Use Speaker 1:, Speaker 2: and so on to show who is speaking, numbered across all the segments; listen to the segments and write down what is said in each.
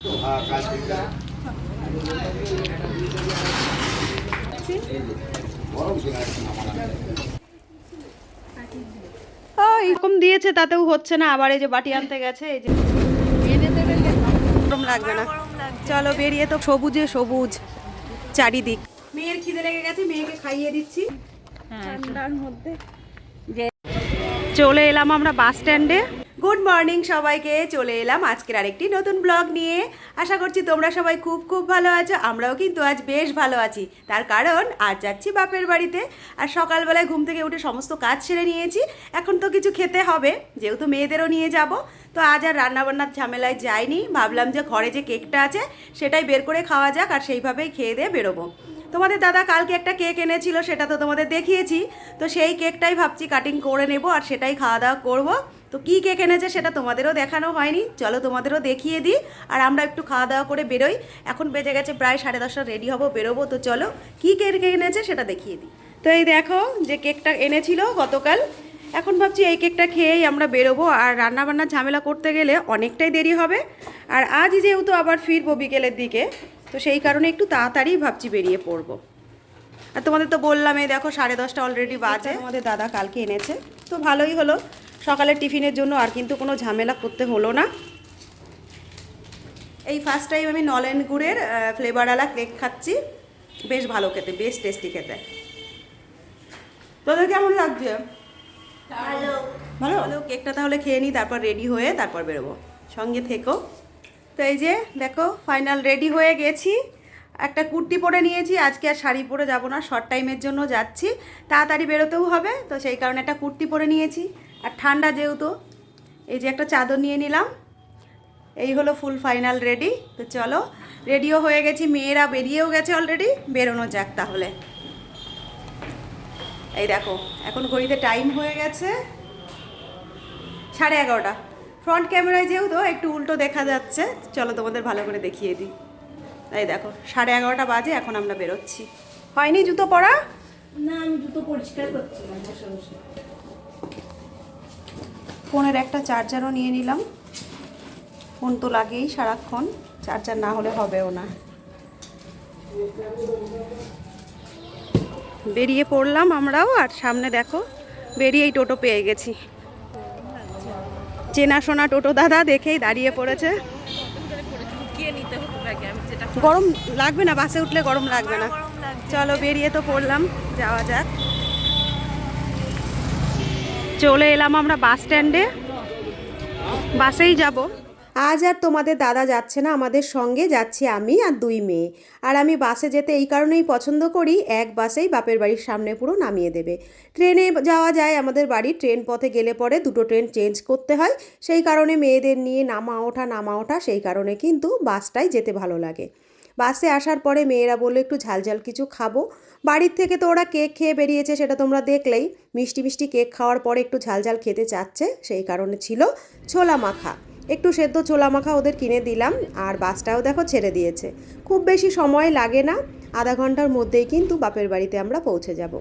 Speaker 1: ও এরকম দিয়েছে তাতেও হচ্ছে না। আবার এই যে বাটি আনতে গেছে এই যে গরম লাগবে না। চলো বেরিয়ে তো সবুজে সবুজ চারিদিক। মেয়ের খিদে লেগে গেছে মেয়েকে খাইয়ে দিচ্ছি। ঠান্ডার মধ্যে। চলে এলাম আমরা বাস স্ট্যান্ডে। গুড মর্নিং সবাইকে, চলে এলাম আজকের আরেকটি নতুন ব্লগ নিয়ে। আশা করছি তোমরা সবাই খুব খুব ভালো আছো, আমরাও কিন্তু আজ বেশ ভালো আছি। তার কারণ আজ যাচ্ছি বাপের বাড়িতে, আর সকালবেলায় ঘুম থেকে উঠে সমস্ত কাজ সেরে নিয়েছি। এখন তো কিছু খেতে হবে, যেহেতু মেয়েদেরও নিয়ে যাব। তো আজ আর রান্নাবান্নার ঝামেলায় যাইনি, ভাবলাম যে ঘরে যে কেকটা আছে, সেটাই বের করে খাওয়া যাক আর সেইভাবেই খেয়ে দিয়ে বেরোবো। তোমাদের দাদা কালকে একটা কেক এনেছিল, সেটা তো তোমাদের দেখিয়েছি। তো সেই কেকটাই ভাবছি কাটিং করে নেব আর সেটাই খাওয়া দাওয়া করব। তো কী কেক এনেছে সেটা তোমাদেরও দেখানো হয়নি। চলো তোমাদেরও দেখিয়ে দিই আর আমরা একটু খাওয়া দাওয়া করে বেরোই। এখন বেজে গেছে প্রায় সাড়ে দশটা রেডি হব বেরোবো। তো চলো কী কেক এনেছে সেটা দেখিয়ে দিই। তো এই দেখো যে কেকটা এনেছিল গতকাল। এখন ভাবছি এই কেকটা খেয়েই আমরা বেরোবো আর রান্নাবান্নার ঝামেলা করতে গেলে অনেকটাই দেরি হবে। আর আজ যেহেতু আবার ফিরবো বিকেলের দিকে তো সেই কারণে একটু তাড়াতাড়ি ভাবছি বেরিয়ে পড়ব। আর তোমাদের তো বললাম এই দেখো সাড়ে দশটা অলরেডি বাজে। আমাদের দাদা কালকে এনেছে। তো ভালোই হলো। সকালের টিফিনের জন্য আর কিন্তু কোনো ঝামেলা করতে হলো না। এই ফার্স্ট টাইম আমি নলেন গুড়ের ফ্লেভারওয়ালা কেক খাচ্ছি। বেশ ভালো খেতে বেশ টেস্টি খেতে। তোদের কেমন লাগছে? ভালো। ভালো? কেকটা তাহলে খেয়ে নিই তারপর রেডি হয়ে তারপর বেরোবো। সঙ্গে থেকো। তো এই যে দেখো ফাইনাল রেডি হয়ে গেছি। একটা কুর্তি পরে নিয়েছি আজকে আর শাড়ি পরে যাব না শর্ট টাইমের জন্য যাচ্ছি। তাড়াতাড়ি বেরোতেও হবে তো সেই কারণে একটা কুর্তি পরে নিয়েছি। আর ঠান্ডা যেহেতু, এই যে একটা চাদর নিয়ে নিলাম। এই হলো ফুল ফাইনাল রেডি তো চলো রেডিও হয়ে গেছি, মেয়েরা বেরিয়েও গেছে অলরেডি বেরোনো যাক তাহলে। এই দেখো, এখন ঘড়িতে টাইম হয়ে গেছে সাড়ে এগারোটা। ফ্রন্ট ক্যামেরায় যেহেতু, একটু উল্টো দেখা যাচ্ছে। চলো তোমাদের ভালো করে দেখিয়ে দিই। এই দেখো, সাড়ে এগারোটা বাজে, এখন আমরা বেরোচ্ছি। হয়নি জুতো পরা?
Speaker 2: না, আমি জুতো পরিষ্কার বসে।
Speaker 1: ফোনের একটা চার্জারও নিয়ে নিলাম। ফোন তো লাগেই সারাক্ষণ, চার্জার না হলে হবেও না। বেরিয়ে পড়লাম আমরাও, আর সামনে দেখো, বেরিয়েই টোটো পেয়ে গেছি। চেনাশোনা টোটো দাদা দেখেই দাঁড়িয়ে পড়েছে। গরম লাগবে না? বাসে উঠলে গরম লাগবে না? চলো বেরিয়ে তো পড়লাম, যাওয়া যাক। চলে এলাম আমরা বাস স্ট্যান্ডে। বাসেই যাব। আজ আর তোমাদের দাদা যাচ্ছে না, আমাদের সঙ্গে যাচ্ছি আমি আর দুই মেয়ে। আর আমি বাসে যেতে এই কারণেই পছন্দ করি, এক বাসেই বাপের বাড়ির সামনে পুরো নামিয়ে দেবে। ট্রেনে যাওয়া যায়, আমাদের বাড়ি ট্রেন পথে গেলে পরে দুটো ট্রেন চেঞ্জ করতে হয়। সেই কারণে মেয়েদের নিয়ে নামা ওঠা নামা ওঠা, সেই কারণে কিন্তু বাসটাই যেতে ভালো লাগে। বাসে আসার পরে মেয়েরা বলল, একটু ঝালঝাল কিছু খাব। বাড়ির থেকে তো ওরা কেক খেয়ে বেরিয়েছে, সেটা তোমরা দেখলেই। মিষ্টি মিষ্টি কেক খাওয়ার পরে একটু ঝালঝাল খেতে চাচ্ছে, সেই কারণে ছিল ছোলা মাখা। একটু সেদ্ধ ছোলা মাখা ওদের কিনে দিলাম, আর বাসটাও দেখো ছেড়ে দিয়েছে। খুব বেশি সময় লাগে না, আধা ঘণ্টার মধ্যেই কিন্তু বাপের বাড়িতে আমরা পৌঁছে যাব।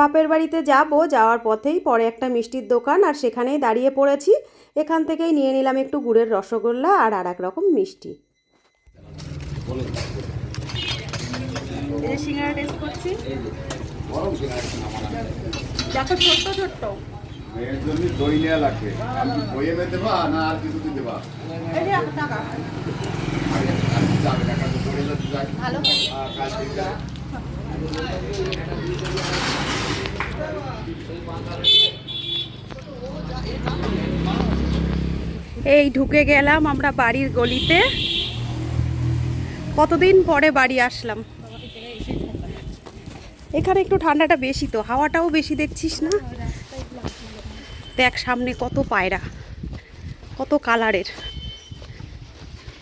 Speaker 1: বাপের বাড়িতে যাব যাওয়ার পথেই পরে একটা মিষ্টির দোকান আর সেখানেই দাঁড়িয়ে পড়েছি। এখান থেকেই নিয়ে নিলাম একটু গুড়ের রসগোল্লা আর আর এক রকম মিষ্টি। সিঙ্গারা টেস্ট করছি। দেখো ছোট্ট ছোট্ট।
Speaker 3: এর জন্য দই নেওয়া লাগবে। আমি বইয়ে মেয়ে দেবা? না আর কিছু দিতে দেবা?
Speaker 1: ভালো এই ঢুকে গেলাম আমরা বাড়ির গলিতে। কতদিন পরে বাড়ি আসলাম? এখানে একটু ঠান্ডাটা বেশি তো, হাওয়াটাও বেশি দেখছিস না? দেখ সামনে কত পায়রা, কত কালারের।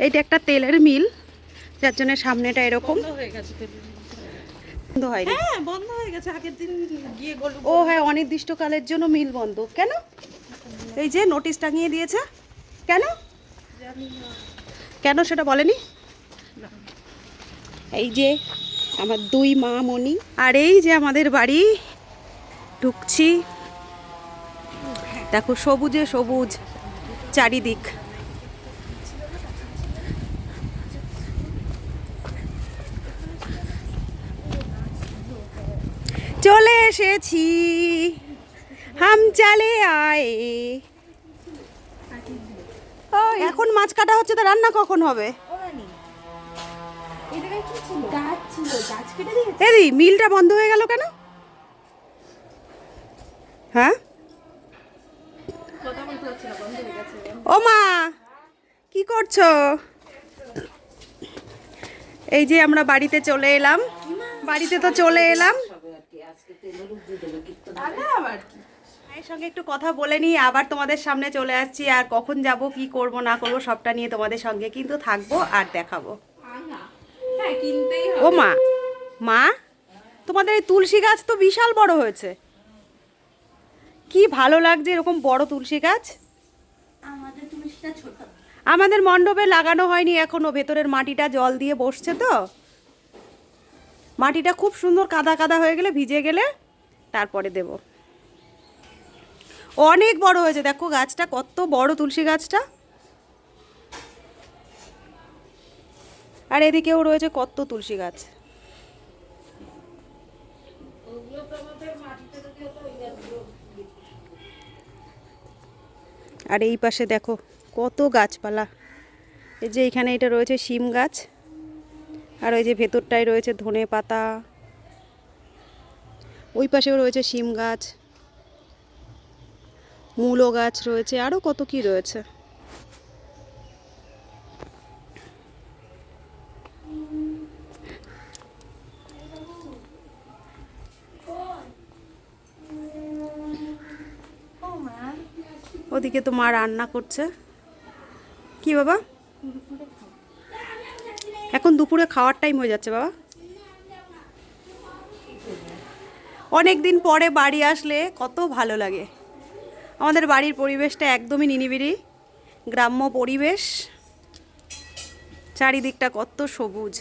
Speaker 1: এইটা একটা তেলের মিল, যার জন্য সামনেটা এরকম।
Speaker 2: বন্ধ হয়ে
Speaker 1: হয়নি।
Speaker 2: হ্যাঁ বন্ধ হয়ে গেছে আগের দিন গিয়ে গলু
Speaker 1: ও হ্যাঁ অনির্দিষ্টকালের জন্য মিল বন্ধ। কেন? এই যে নোটিশ টাঙিয়ে দিয়েছে। কেন? কেন সেটা বলেনি? এই যে আমার দুই মা মনি আর এই যে আমাদের বাড়ি ঢুকছি। দেখো সবুজে সবুজ চারিদিক। এসেছি হাম চালে আয়ে। এখন মাছ কাটা হচ্ছে, তো রান্না কখন হবে? এদি, মিলটা বন্ধ হয়ে গেল কেন? হ্যাঁ? ও মা, কি করছ? এই যে আমরা বাড়িতে চলে এলাম। বাড়িতে তো চলে এলাম। মায়ের সঙ্গে একটু কথা বলে নিই আবার তোমাদের সামনে চলে আসছি আর কখন যাব কি করব না করব সবটা নিয়ে তোমাদের সঙ্গে কিন্তু থাকব আর দেখাবো।
Speaker 2: হ্যাঁ
Speaker 1: ও মা মা তোমাদের এই তুলসী গাছ তো বিশাল বড় হয়েছে। কি ভালো লাগছে এরকম বড় তুলসী গাছ।
Speaker 2: আমাদের
Speaker 1: মণ্ডপে লাগানো হয়নি এখনও ভেতরের মাটিটা জল দিয়ে বসছে তো। মাটিটা খুব সুন্দর কাদা কাদা হয়ে গেলে ভিজে গেলে তারপরে দেব। অনেক বড় হয়েছে, দেখো গাছটা কত বড় তুলসী গাছটা। আর এদিকেও রয়েছে কত তুলসী গাছ। আর এই পাশে দেখো কত গাছপালা। এই যে এখানে এটা রয়েছে শিম গাছ। আর ওই যে ভেতরটায় রয়েছে ধনে পাতা। ওই পাশেও রয়েছে শিম গাছ, মূলো গাছ রয়েছে আরও কত কি রয়েছে। ওদিকে তো মা রান্না করছে। কি বাবা? এখন দুপুরে খাওয়ার টাইম হয়ে যাচ্ছে, বাবা। অনেক দিন পরে বাড়ি আসলে কত ভালো লাগে। আমাদের বাড়ির পরিবেশটা একদমই নিনিবিড়ি গ্রাম্য পরিবেশ। চারিদিকটা কত সবুজ।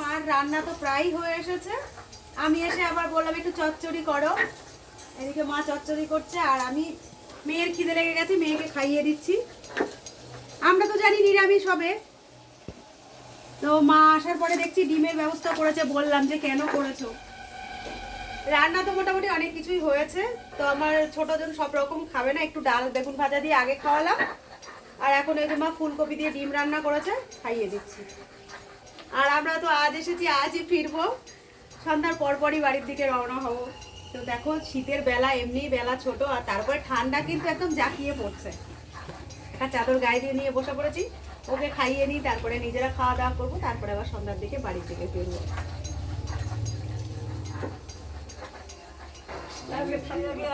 Speaker 1: মার রান্না তো প্রায় হয়ে এসেছে। আমি এসে আবার বললাম, একটু চচ্চড়ি করো। এদিকে মা চচ্চড়ি করছে আর আমি মেয়ের খিদে লেগে গেছে, মেয়েকে খাইয়ে দিচ্ছি। আমরা তো জানি নিরামিষ হবে। তো মা আসার পরে দেখছি ডিমের ব্যবস্থা করেছে, বললাম যে কেন করেছ? রান্না তো মোটামুটি অনেক কিছুই হয়েছে। তো আমার ছোট জন সব রকম খাবে না, একটু ডাল, বেগুন ভাজা দিয়ে আগে খাওয়ালাম। আর এখন এই যে মা ফুলকপি দিয়ে ডিম রান্না করেছে, খাইয়ে দিচ্ছি। আর আমরা তো আজ এসেছি, আজই ফিরবো। সন্ধ্যার পরপরই বাড়ির দিকে রওনা হব। তো দেখো শীতের বেলা এমনি বেলা ছোট আর তারপরে ঠান্ডা কিন্তু একদম জাকিয়ে পড়ছে। একটা চাদর গায়ে দিয়ে নিয়ে বসে পড়েছি। ওকে খাইয়ে নিই তারপরে নিজেরা খাওয়া দাওয়া করব তারপরে আবার সন্ধ্যার দিকে বাড়ির দিকে ফিরবো।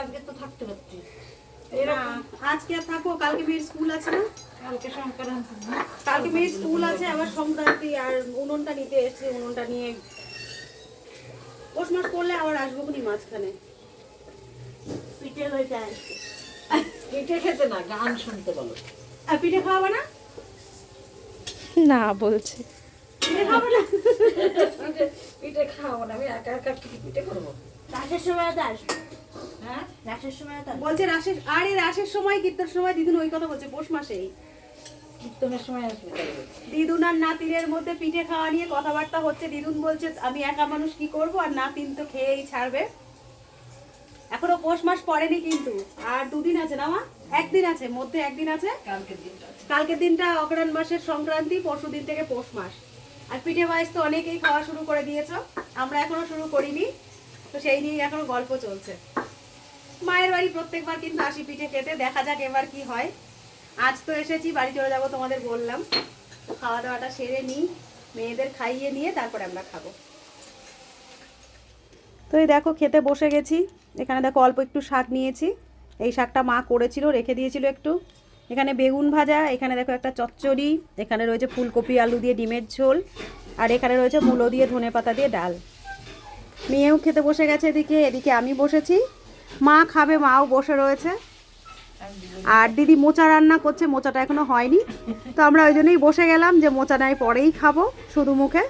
Speaker 2: আজকে তো থাকতে পারতি
Speaker 1: না, আজকে আর থাকো কালকে মেয়ের স্কুল আছে না?
Speaker 2: কালকে সংক্রান্তি।
Speaker 1: কালকে মেয়ের স্কুল আছে আবার সংক্রান্তি আর উনুনটা নিতে এসেছি উনুনটা নিয়ে পৌষ মাস করলে আবার আসব খুনি মাঝখানে।
Speaker 2: পিঠে হইতে পিঠে খেতে না গান শুনতে বলো।
Speaker 1: আর পিঠে খাওয়াবে না?
Speaker 2: না বলছে।
Speaker 1: পিঠে খাওয়াবে না?
Speaker 2: পিঠে খাওয়াবো না আমি একা একা পিঠে করব?
Speaker 4: রাসের সময় তো আসবে।
Speaker 2: হ্যাঁ?
Speaker 4: রাসের সময়
Speaker 1: বলছে রাসের আরে রাসের সময় কীর্তন সময় দিদুন ওই কথা বলছে পৌষ মাসেই। দিদুন আর নাতিনের মধ্যে পিঠে খাওয়া নিয়ে কথাবার্তা হচ্ছে। দিদুন বলছে আমি একা মানুষ কি করব? আর নাতিন তো খেয়েই ছাড়বে। এখনও পৌষ মাস পড়েনি কিন্তু। আর দুদিন আছে না মা? একদিন আছে মধ্যে একদিন আছে? কালকের দিনটা অগ্রাণ মাসের সংক্রান্তি পরশু দিন থেকে পৌষ মাস। আর পিঠে পায়েস তো অনেকেই খাওয়া শুরু করে দিয়েছ। আমরা এখনও শুরু করিনি। তো সেই নিয়ে এখনও গল্প চলছে। মায়ের বাড়ি প্রত্যেকবার কিন্তু আসি পিঠে খেতে। দেখা যাক এবার কি হয়। আজ তো এসেছি, বাড়ি চলে যাব তোমাদের বললাম। খাওয়া দাওয়াটা সেরে নিই, মেয়েদের খাইয়ে নিয়ে তারপরে আমরা খাব। তো এই দেখো, খেতে বসে গেছি। এখানে দেখো, অল্প একটু শাক নিয়েছি। এই শাকটা মা করেছিল, রেখে দিয়েছিল একটু। এখানে বেগুন ভাজা, এখানে দেখো একটা চচ্চড়ি, এখানে রয়েছে ফুলকপি, আলু দিয়ে ডিমের ঝোল, আর এখানে রয়েছে মূলো দিয়ে ধনে পাতা দিয়ে ডাল। মেয়েও খেতে বসে গেছে এদিকে এদিকে আমি বসেছি। মা খাবে, মাও বসে রয়েছে। আর দিদি মোচা রান্না করছে, মোচাটা এখনও হয়নি। তো আমরা ওই জন্যই বসে গেলাম যে মোচা নাই, পরেই খাব শুধু মুখে।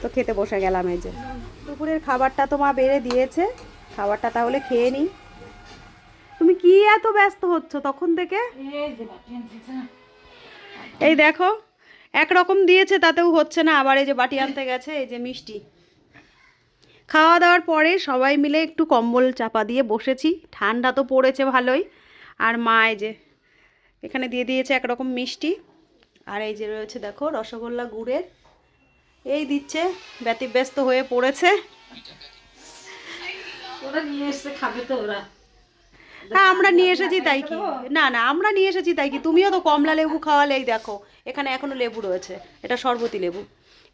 Speaker 1: তো খেতে বসে গেলাম এই যে। দুপুরের খাবারটা তো মা বেড়ে দিয়েছে। খাবারটা তাহলে খেয়ে নিই। তুমি কি এত ব্যস্ত হচ্ছ তখন থেকে?
Speaker 2: এই
Speaker 1: দেখো, একরকম দিয়েছে, তাতেও হচ্ছে না। আবার এই যে বাটি আনতে গেছে, এই যে মিষ্টি। খাওয়া দাওয়ার পরে সবাই মিলে একটু কম্বল চাপা দিয়ে বসেছি। ঠান্ডা তো পড়েছে ভালোই। আর মা এই যে এখানে দিয়ে দিয়েছে একরকম মিষ্টি। আর এই যে রয়েছে দেখো রসগোল্লা গুড়ের। এই দিচ্ছে ব্যতিব্যস্ত হয়ে পড়েছে।
Speaker 2: ওরা নিয়ে এসছে খাবে তো ওরা।
Speaker 1: হ্যাঁ আমরা নিয়ে এসেছি তাই কি। না না আমরা নিয়ে এসেছি তাই কি। তুমিও তো কমলা লেবু খাওয়ালেই দেখো এখানে এখনও লেবু রয়েছে। এটা শরবতি লেবু।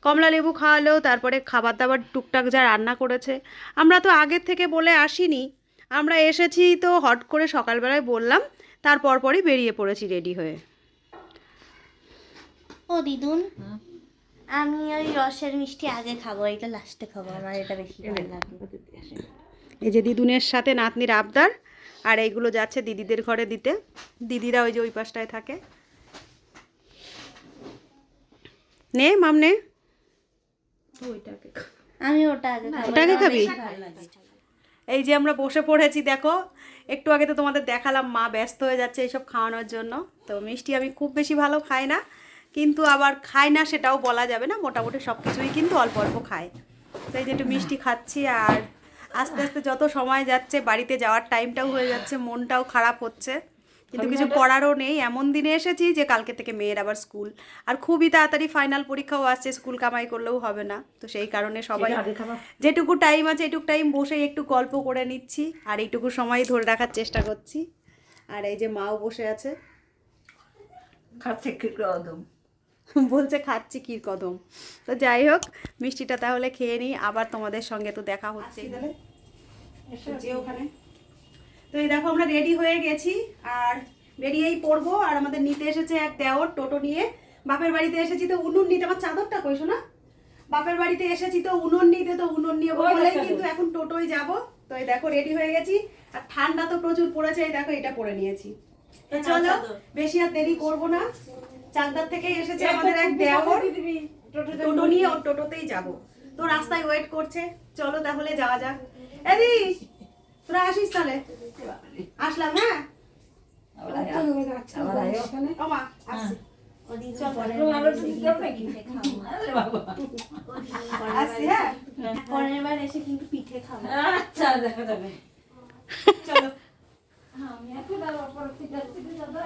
Speaker 1: কমলা লেবু খাওয়ালেও তারপরে খাবার দাবার টুকটাক যা রান্না করেছে। আমরা তো আগের থেকে বলে আসিনি আমরা এসেছি তো হট করে সকালবেলায় বললাম তারপর পরই বেরিয়ে পড়েছি রেডি হয়ে।
Speaker 4: ও দিদুন আমি ওই রসের মিষ্টি আগে খাব এটা লাস্টে খাব আমার এটা বেশি ভালো লাগে।
Speaker 1: এই যে দিদুনের সাথে নাতনির আবদার আর এইগুলো যাচ্ছে দিদিদের ঘরে দিতে। দিদিরা ওই যে ওই পাশটায় থাকে। নে মাম নে।
Speaker 4: আমি ওটা আগে খাব
Speaker 1: ওটাকে খাবি? এই যে আমরা বসে পড়েছি, দেখো। একটু আগে তো তোমাদের দেখালাম, মা ব্যস্ত হয়ে যাচ্ছে এইসব খাওয়ানোর জন্য। তো মিষ্টি আমি খুব বেশি ভালো খাই না, কিন্তু আবার খাই না সেটাও বলা যাবে না। মোটামুটি সব কিছুই কিন্তু অল্প অল্প খায় তো এই যে একটু মিষ্টি খাচ্ছি আর আস্তে আস্তে যত সময় যাচ্ছে, বাড়িতে যাওয়ার টাইমটাও হয়ে যাচ্ছে, মনটাও খারাপ হচ্ছে। কিন্তু কিছু করারও নেই। এমন দিনে এসেছি যে কালকে থেকে মেয়ের আবার স্কুল। আর খুবই তাড়াতাড়ি ফাইনাল পরীক্ষাও আসছে স্কুল কামাই করলেও হবে না। তো সেই কারণে সবাই যেটুকু টাইম আছে এটুকু টাইম বসে একটু গল্প করে নিচ্ছি। আর এইটুকু সময় ধরে রাখার চেষ্টা করছি। আর এই যে মাও বসে আছে।
Speaker 2: খাচ্ছে কি একদম
Speaker 1: বলছে খাচ্ছি কির কদম। তো যাই হোক মিষ্টিটা তাহলে খেয়ে নিই। আবার তোমাদের সঙ্গে তো দেখা হচ্ছে। ওখানে। তো এই দেখো আমরা রেডি হয়ে গেছি আর বেরিয়েই পড়ব। আর আমাদের নিতে এসেছে এক দেওর টোটো নিয়ে। বাপের বাড়িতে এসেছি তো উনুন নিতে। আমার চাদরটা কইছো না বাপের বাড়িতে এসেছি তো উনুন নিতে তো উনুন নিয়ে বলেই কিন্তু এখন টোটোয় যাব। তো এই দেখো রেডি হয়ে গেছি। আর ঠান্ডা তো প্রচুর পড়েছে এই দেখো এটা পরে নিয়েছি। তো চলো বেশি আর দেরি করব না। চাকদার থেকে এসেছে আমাদের এক দেওর। টোটো নিয়ে ওর টোটোতেই যাব। তো রাস্তায় ওয়েট করছে। চলো তাহলে যাওয়া যাক। এদি তোরা আসিস তাহলে? আসলাম হ্যাঁ? হ্যাঁ।
Speaker 4: পরের বার এসে কিন্তু পিঠে খাব।
Speaker 2: আচ্ছা দেখা যাবে।
Speaker 1: চলো।
Speaker 2: আমি এখন দাদা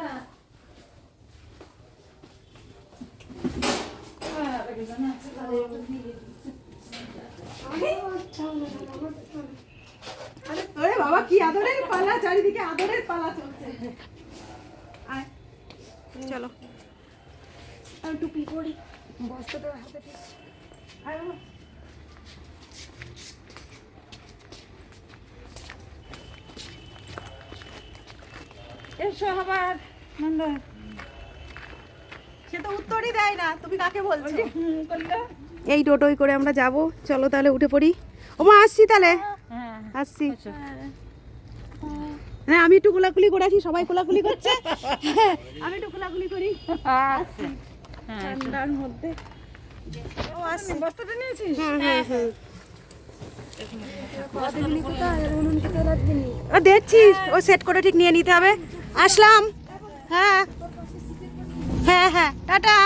Speaker 2: আহ,
Speaker 1: আরে ওরে বাবা কি আদরের পালা চারিদিকে আদরের পালা চলছে। আয়। চলো।
Speaker 4: আমি টুপি পরি
Speaker 1: আয় বাবা।
Speaker 2: এসো আবার। নন্দা।
Speaker 1: সে তো উত্তরই দেয় না তুমি কাকে বলছো? এই টোটোই করে আমরা যাব। চলো তাহলে উঠে পড়ি। ও মা আসছি তাহলে।
Speaker 2: হ্যাঁ।
Speaker 1: আসছি। হ্যাঁ আমি একটু কোলাকুলি করে আসি সবাই কোলাকুলি করছে? আমি একটু কোলাকুলি করি।
Speaker 2: আচ্ছা। হ্যাঁ
Speaker 1: ঠান্ডার মধ্যে।
Speaker 2: বস্তাটা নিয়েছিস?
Speaker 1: হ্যাঁ হ্যাঁ দেখছি। ও সেট করে ঠিক নিয়ে নিতে হবে। আসলাম। হ্যাঁ। হ্যাঁ হ্যাঁ। টাটা।